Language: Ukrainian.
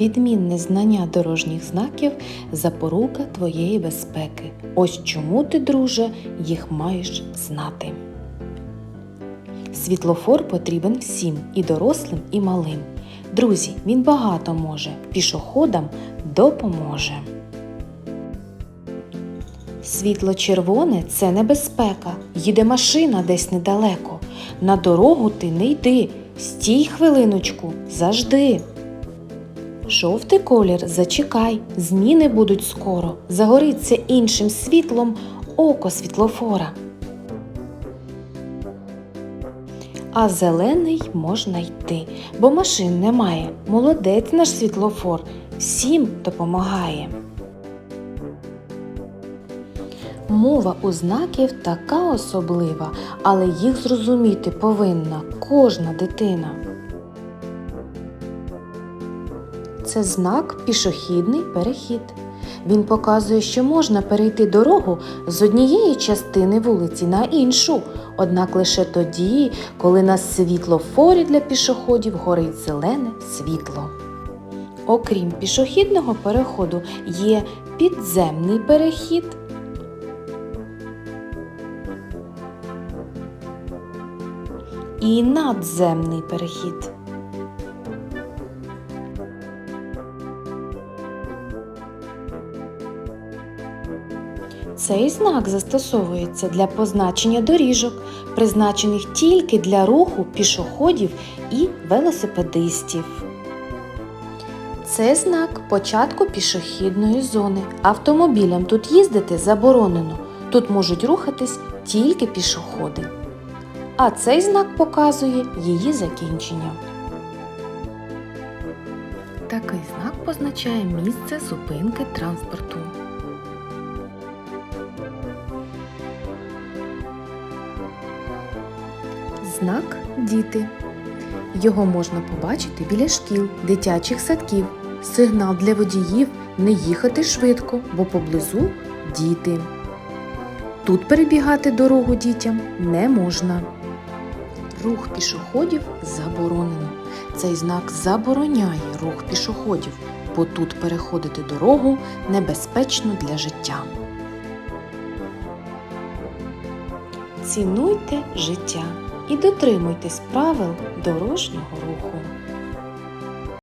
Відмінне знання дорожніх знаків запорука твоєї безпеки. Ось чому ти, друже, їх маєш знати. Світлофор потрібен всім і дорослим, і малим. Друзі, він багато може, пішоходам допоможе. Світло червоне це небезпека. Їде машина десь недалеко. На дорогу ти не йди. Стій хвилиночку, завжди. Жовтий колір зачекай, зміни будуть скоро. Загориться іншим світлом око світлофора. А зелений можна йти, бо машин немає. Молодець наш світлофор, всім допомагає. Мова у знаків така особлива, але їх зрозуміти повинна кожна дитина. Це знак пішохідний перехід. Він показує, що можна перейти дорогу з однієї частини вулиці на іншу, однак лише тоді, коли на світлофорі для пішоходів горить зелене світло. Окрім пішохідного переходу, є підземний перехід. І надземний перехід. Цей знак застосовується для позначення доріжок, призначених тільки для руху пішоходів і велосипедистів. Це знак початку пішохідної зони. Автомобілям тут їздити заборонено. Тут можуть рухатись тільки пішоходи. А цей знак показує її закінчення. Такий знак позначає місце зупинки транспорту. Знак діти. Його можна побачити біля шкіл, дитячих садків. Сигнал для водіїв не їхати швидко, бо поблизу діти. Тут перебігати дорогу дітям не можна. Рух пішоходів заборонено. Цей знак забороняє рух пішоходів, бо тут переходити дорогу небезпечно для життя. Цінуйте життя і дотримуйтесь правил дорожнього руху.